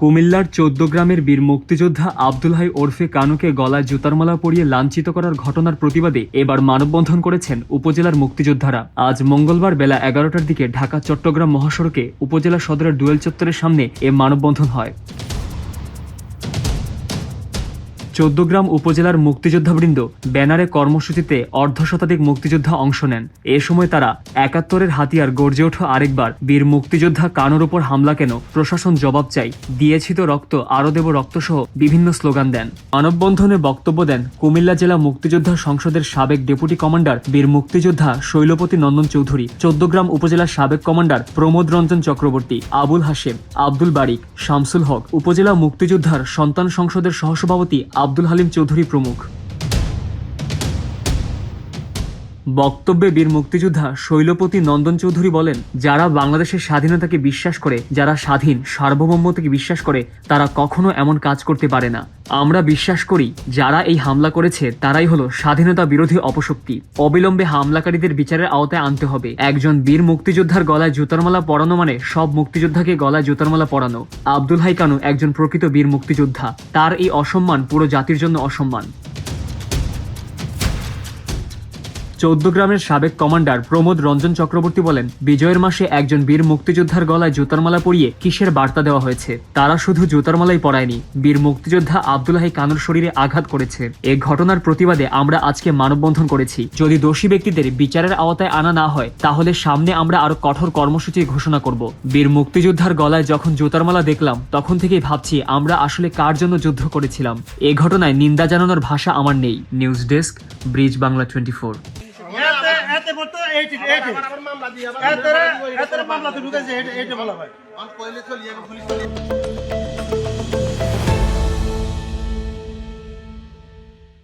কুমিল্লার গ্রামের বীর মুক্তিযোদ্ধা আব্দুল হাই ওরফে কানুকে গলায় জুতার মালা পরিয়ে লাঞ্ছিত করার ঘটনার প্রতিবাদে এবার মানববন্ধন করেছেন উপজেলার মুক্তিযোদ্ধারা। আজ মঙ্গলবার বেলা এগারোটার দিকে ঢাকা চট্টগ্রাম মহাসড়কে উপজেলা সদরের ডুয়েল চত্বরের সামনে এ মানববন্ধন হয়। চৌদ্দগ্রাম উপজেলার মুক্তিযোদ্ধাবৃন্দ ব্যানারে কর্মসূচিতে অর্ধ শতাধিক মুক্তিযোদ্ধা অংশ নেন। এ সময় তারা একাত্তরের হাতিয়ার গর্জে ওঠো আরেকবার বীর মুক্তিযোদ্ধা কানোর ওপর হামলা কেন প্রশাসন জবাব চাই। দিয়েছি তো রক্ত আরও দেব রক্তসহ বিভিন্ন স্লোগান দেন। মানববন্ধনে বক্তব্য দেন কুমিল্লা জেলা মুক্তিযোদ্ধা সংসদের সাবেক ডেপুটি কমান্ডার বীর মুক্তিযোদ্ধা শৈলপতি নন্দন চৌধুরী চৌদ্দগ্রাম উপজেলার সাবেক কমান্ডার প্রমোদ রঞ্জন চক্রবর্তী, আবুল হাশেম, আব্দুল বারিক, শামসুল হক, উপজেলা মুক্তিযোদ্ধার সন্তান সংসদের সহসভাপতি আব্দুল হালিম চৌধুরী প্রমুখ। বক্তব্যে বীর মুক্তিযোদ্ধা শৈলপতি নন্দন চৌধুরী বলেন, যারা বাংলাদেশের স্বাধীনতাকে বিশ্বাস করে, যারা স্বাধীন সার্বভৌমত্বকে বিশ্বাস করে, তারা কখনো এমন কাজ করতে পারে না। আমরা বিশ্বাস করি, যারা এই হামলা করেছে, তারাই হলো স্বাধীনতা বিরোধী অপশক্তি। অবিলম্বে হামলাকারীদের বিচারের আওতায় আনতে হবে। একজন বীর মুক্তিযোদ্ধার গলায় জুতার মালা পরানো মানে সব মুক্তিযোদ্ধাকে গলায় জুতার মালা পরানো। আব্দুল হাই কানু একজন প্রকৃত বীর মুক্তিযোদ্ধা। তার এই অসম্মান পুরো জাতির জন্য অসম্মান। চৌদ্দ গ্রামের সাবেক কমান্ডার প্রমোদ রঞ্জন চক্রবর্তী বলেন, বিজয়ের মাসে একজন বীর মুক্তিযোদ্ধার গলায় জুতার মালা পরিয়ে কিসের বার্তা দেওয়া হয়েছে? তারা শুধু জুতার মালাই পরায়নি, বীর মুক্তিযোদ্ধা আব্দুল্লাহি কানুর শরীরে আঘাত করেছে। এ ঘটনার প্রতিবাদে আমরা আজকে মানববন্ধন করেছি। যদি দোষী ব্যক্তিদের বিচারের আওতায় আনা না হয়, তাহলে সামনে আমরা আরও কঠোর কর্মসূচি ঘোষণা করব। বীর মুক্তিযোদ্ধার গলায় যখন জুতার মালা দেখলাম, তখন থেকেই ভাবছি আমরা আসলে কার জন্য যুদ্ধ করেছিলাম। এ ঘটনায় নিন্দা জানানোর ভাষা আমার নেই। News desk, bridge Bangla twenty এতে বলতো এইটি এইটি এতে এতে মামলাতে ঢুকেছে এইটা এইটা বলা ভাই পয়লে চলিয়ে পুলিশ